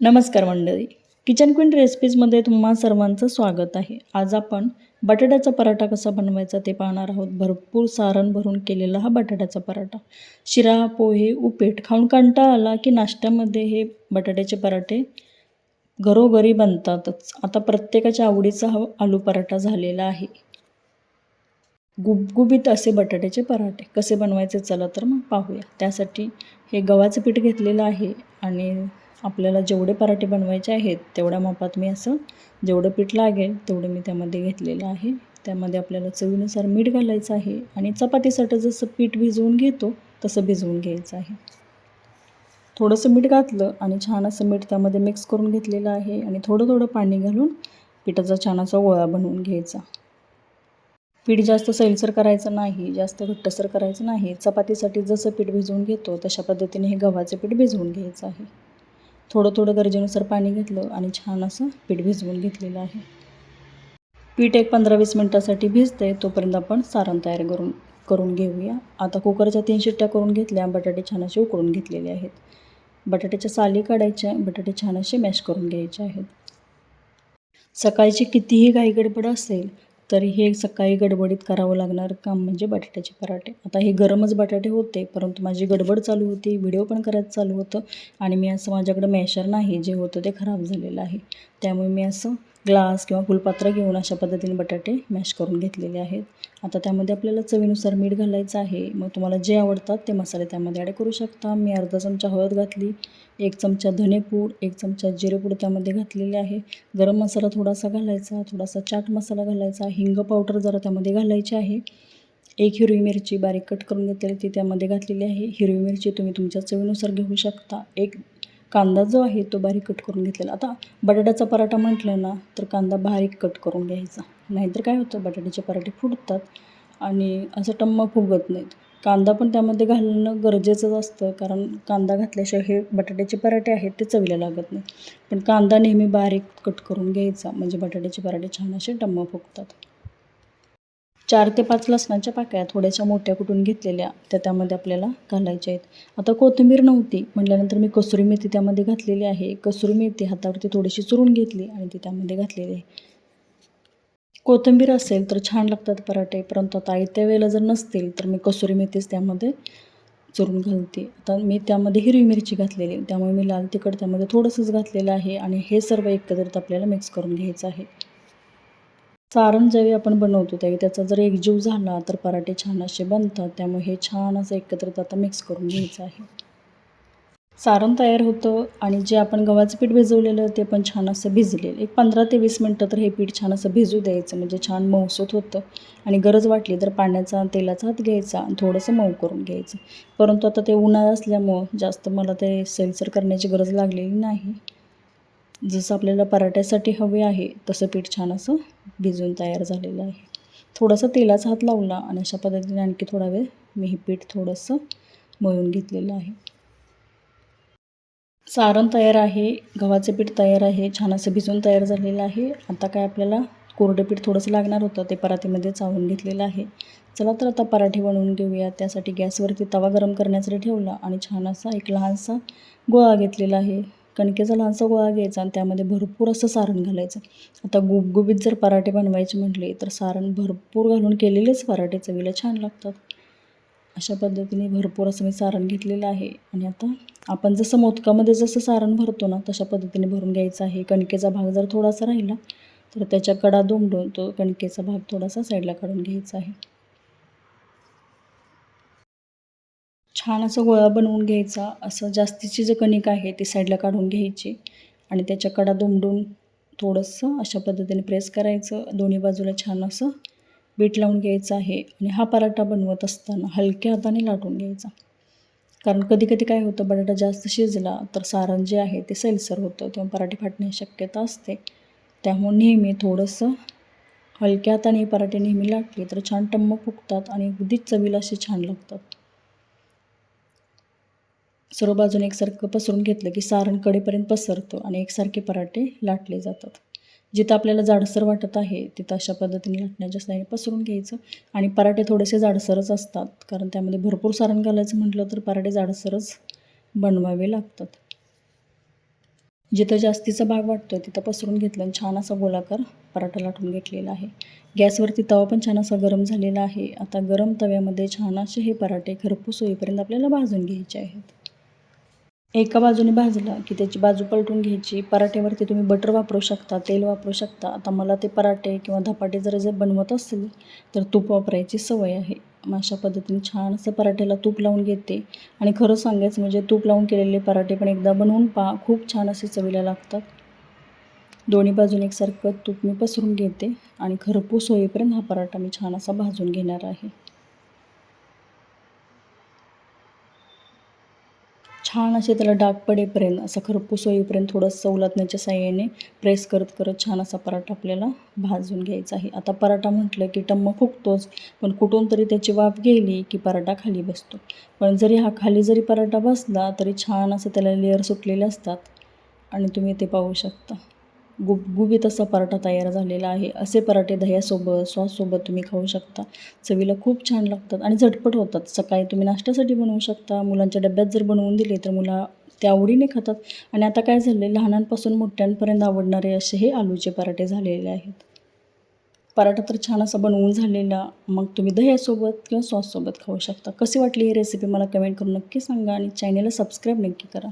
नमस्कार मंडळी. Kitchen queen रेसिपीजमध्ये तुम्हा सर्वांचं स्वागत आहे. आज आपण बटाट्याचा पराठा कसा बनवायचा ते पाहणार आहोत. भरपूर सारण भरून केलेला हा बटाट्याचा पराठा. शिरा पोहे उपीट खाऊन कंटाळा आला की नाश्त्यामध्ये हे बटाट्याचे पराठे घरोघरी बनतातच. आता प्रत्येकाच्या आवडीचा हा आलू पराठा झालेला आहे. गुबगुबीत असे बटाट्याचे पराठे कसे बनवायचे चला तर मग पाहूया. त्यासाठी हे गव्हाचं पीठ घेतलेलं आहे आणि आपल्याला जेवढे पराठे बनवायचे आहेत तेवढ्या मापात मी असं जेवढं पीठ लागेल तेवढं मी त्यामध्ये घेतलेलं आहे. त्यामध्ये आपल्याला चवीनुसार मीठ घालायचं आहे आणि चपातीसाठी जसं पीठ भिजवून घेतो तसं भिजवून घ्यायचं आहे. थोडंसं मीठ घातलं आणि छान असं मीठ त्यामध्ये मिक्स करून घेतलेलं आहे आणि थोडं थोडं पाणी घालून पिठाचा छान असा गोळा बनवून घ्यायचा. पीठ जास्त सैलसर करायचं नाही जास्त घट्टसर करायचं नाही. चपातीसाठी जसं पीठ भिजवून घेतो तशा पद्धतीने हे गव्हाचं पीठ भिजवून घ्यायचं आहे. थोडं थोडं गरजेनुसार पाणी घेतलं आणि छान असं पीठ भिजवून घेतलेलं आहे. पीठ एक पंधरा वीस मिनटासाठी भिजतं आहे तोपर्यंत आपण सारण तयार करून करून घेऊया. आता कुकरच्या तीन शिट्ट्या करून घेतल्या बटाटे छान असे उकळून घेतलेले आहेत. बटाट्याच्या साली काढायच्या बटाटे छान असे मॅश करून घ्यायचे आहेत. सकाळची कितीही घाई गडबड असेल तरी हे सकाळी गडबडीत करावं लागणारं काम म्हणजे बटाट्याचे पराठे. आता हे गरमच बटाटे होते परंतु माझी गडबड चालू होती व्हिडिओ पण करायचं चालू होतं आणि मी असं माझ्याकडं मॅशर नाही जे होतं ते खराब झालेलं आहे. त्यामुळे मी असं ग्लास किंवा फुलपात्र घेऊन अशा पद्धतीने बटाटे मॅश करून घेतलेले आहेत. आता त्यामध्ये आपल्याला चवीनुसार मीठ घालायचं आहे. मग तुम्हाला जे आवडतात ते मसाले त्यामध्ये ॲड करू शकता. मी अर्धा चमचा हळद घातली एक चमचा धनेपूड एक चमचा जिरेपूड त्यामध्ये घातलेले आहे. गरम मसाला थोडासा घालायचा थोडासा चाट मसाला घालायचा हिंग पावडर जरा त्यामध्ये घालायची आहे. एक हिरवी मिरची बारीक कट करून घेतलेली ती त्यामध्ये घातलेली आहे. हिरवी मिरची तुम्ही तुमच्या चवीनुसार घेऊ शकता. एक कांदा जो आहे तो बारीक कट करून घेतलेला. आता बटाट्याचा पराठा म्हटलं ना तर कांदा बारीक कट करून घ्यायचा. नाहीतर काय होतं बटाट्याचे पराठे फुटतात आणि असं टम्म फुगत नाहीत. कांदा पण त्यामध्ये घालणं गरजेचंच असतं कारण कांदा घातल्याशिवाय हे बटाट्याचे पराठे आहेत ते चवीला लागत नाही पण कांदा नेहमी बारीक कट करून घ्यायचा म्हणजे बटाट्याचे पराठे छान असे टम्म फुगतात. चार ते पाच लसणाच्या पाकळ्या थोड्याशा मोठ्या कुटून घेतलेल्या त्या त्यामध्ये आपल्याला घालायच्या आहेत. आता कोथिंबीर नव्हती म्हटल्यानंतर मी कसुरी मेथी त्यामध्ये घातलेली आहे. कसुरी मेथी हातावरती थोडीशी चुरून घेतली आणि ती त्यामध्ये घातलेली आहे. कोथिंबीर असेल तर छान लागतात पराठे परंतु आता आयत्या वेळेला जर नसतील तर मी कसुरी मेथीच त्यामध्ये चुरून घालते. आता मी त्यामध्ये हिरवी मिरची घातलेली त्यामुळे मी लाल तिखट त्यामध्ये थोडंसंच घातलेलं आहे आणि हे सर्व एकत्रित आपल्याला मिक्स करून घ्यायचं आहे. सारण ज्यावेळी आपण बनवतो त्यावेळी त्याचा जर एकजीव झाला तर पराठे छान असे बनतात. त्यामुळे हे छान असं एकत्रित आता मिक्स करून घ्यायचं आहे. सारण तयार होतं आणि जे आपण गव्हाचं पीठ भिजवलेलं ते पण छान असं भिजलेलं. एक पंधरा ते वीस मिनटं तर हे पीठ छान असं भिजू द्यायचं म्हणजे छान मऊसूत होतं. आणि गरज वाटली तर पाण्याचा तेलाचा हात घ्यायचा आणि थोडंसं मऊ करून घ्यायचं. परंतु आता ते उन्हाळा असल्यामुळं जास्त मला ते सैलसर करण्याची गरज लागलेली नाही. जसं आपल्याला पराठ्यासाठी हवे आहे तसं पीठ छान असं भिजून तयार झालेलं आहे. थोडासा तेलाचा हात लावला आणि अशा पद्धतीने आणखी थोडा वेळ मी हे पीठ थोडंसं मळून घेतलेलं आहे. सारण तयार आहे गव्हाचं पीठ तयार आहे छान असं भिजून तयार झालेलं आहे. आता काय आपल्याला कोरडं पीठ थोडंसं लागणार होतं ते पराठीमध्ये चावून घेतलेलं आहे. चला तर आता पराठे बनवून घेऊया. त्यासाठी गॅसवरती तवा गरम करण्यासाठी ठेवला आणि छान असा एक लहानसा गोळा घेतलेला आहे. कणकेचा लहानसा गोळा घ्यायचा आणि त्यामध्ये भरपूर असं सारण घालायचं. आता गुबगुबीत जर पराठे बनवायचे म्हटले तर सारण भरपूर घालून केलेलेच पराठे चवीला छान लागतात. अशा पद्धतीने भरपूर असं मी सारण घेतलेलं आहे. आणि आता आपण जसं मोदकामध्ये जसं सारण भरतो ना तशा पद्धतीने भरून घ्यायचं आहे. कणकेचा भाग जर थोडासा राहिला तर त्याच्या कडा दोंडून तो कणकेचा भाग थोडासा साईडला काढून घ्यायचा आहे. छान असं गोळा बनवून घ्यायचा असं जास्तीची जे कणिक आहे ती साईडला काढून घ्यायची आणि त्याच्या कडा दुमडून थोडंसं अशा पद्धतीने प्रेस करायचं. दोन्ही बाजूला छान असं बीट लावून घ्यायचं आहे आणि हा पराठा बनवत असताना हलक्या हाताने लाटून घ्यायचा. कारण कधी कधी काय होतं बटाटा जास्त शिजला तर सारण जे आहे ते सैलसर होतं तेव्हा पराठे फाटण्याची शक्यता असते. त्यामुळे नेहमी थोडंसं हलक्या हाताने पराठे नेहमी लाटले तर छान टम्म फुगतात आणि अगदीच चवीला असे छान लागतात. सर्व बाजूने एकसारखं पसरून घेतलं की सारण कडेपर्यंत पसरतं आणि एकसारखे पराठे लाटले जातात. जिथं आपल्याला जाडसर वाटत आहे तिथं अशा पद्धतीने लाटण्याच्या साईने पसरून घ्यायचं. आणि पराठे थोडेसे जाडसरच असतात कारण त्यामध्ये भरपूर सारण घालायचं म्हटलं तर पराठे जाडसरच बनवावे लागतात. जिथं जास्तीचा भाग वाटतो आहे तिथं पसरून घेतलं आणि छान असा गोलाकार पराठा लाटून घेतलेला आहे. गॅसवरती तवा पण छान असा गरम झालेला आहे. आता गरम तव्यामध्ये छान असे हे पराठे खरपूस होईपर्यंत आपल्याला भाजून घ्यायचे आहेत. एका बाजूने भाजला की त्याची बाजू पलटून घ्यायची. पराठेवरती तुम्ही बटर वापरू शकता तेल वापरू शकता. आता मला ते पराठे किंवा धपाटे जर जर बनवत असेल तर तूप वापरायची सवय आहे. मग अशा पद्धतीने छान असं पराठ्याला तूप लावून घेते. आणि खरं सांगायचं म्हणजे तूप लावून केलेले पराठे पण एकदा बनवून पा खूप छान असे चवीला लागतात. दोन्ही बाजूने एकसारखं तूप मी पसरून घेते आणि खरपूस होईपर्यंत हा पराठा मी छान असा भाजून घेणार आहे. छान असे त्याला डाग पडेपर्यंत असं खरपूस होईपर्यंत थोडंसं सवलतण्याच्या साह्याने प्रेस करत करत छान असा पराठा आपल्याला भाजून घ्यायचा आहे. आता पराठा म्हटलं की टम्म फुगतोच पण कुठून तरी त्याची वाफ गेली की पराठा खाली बसतो. पण जरी हा खाली जरी पराठा बसला तरी छान असं त्याला लेअर सुटलेले असतात आणि तुम्ही ते पाहू शकता. गुबगुबीत असा पराठा तयार झालेला आहे. असे पराठे दह्यासोबत सॉससोबत तुम्ही खाऊ शकता. चवीला खूप छान लागतात आणि झटपट होतात. सकाळी तुम्ही नाश्त्यासाठी बनवू शकता. मुलांच्या डब्यात जर बनवून दिले तर मुलं त्या आवडीने खातात. आणि आता काय झालं? आहे लहानांपासून मोठ्यांपर्यंत आवडणारे असे हे आलूचे पराठे झालेले आहेत. पराठा तर छान असा बनवून झालेला. मग तुम्ही दह्यासोबत किंवा सॉससोबत खाऊ शकता. कशी वाटली ही रेसिपी मला कमेंट करून नक्की सांगा आणि चॅनेलला सबस्क्राईब नक्की करा.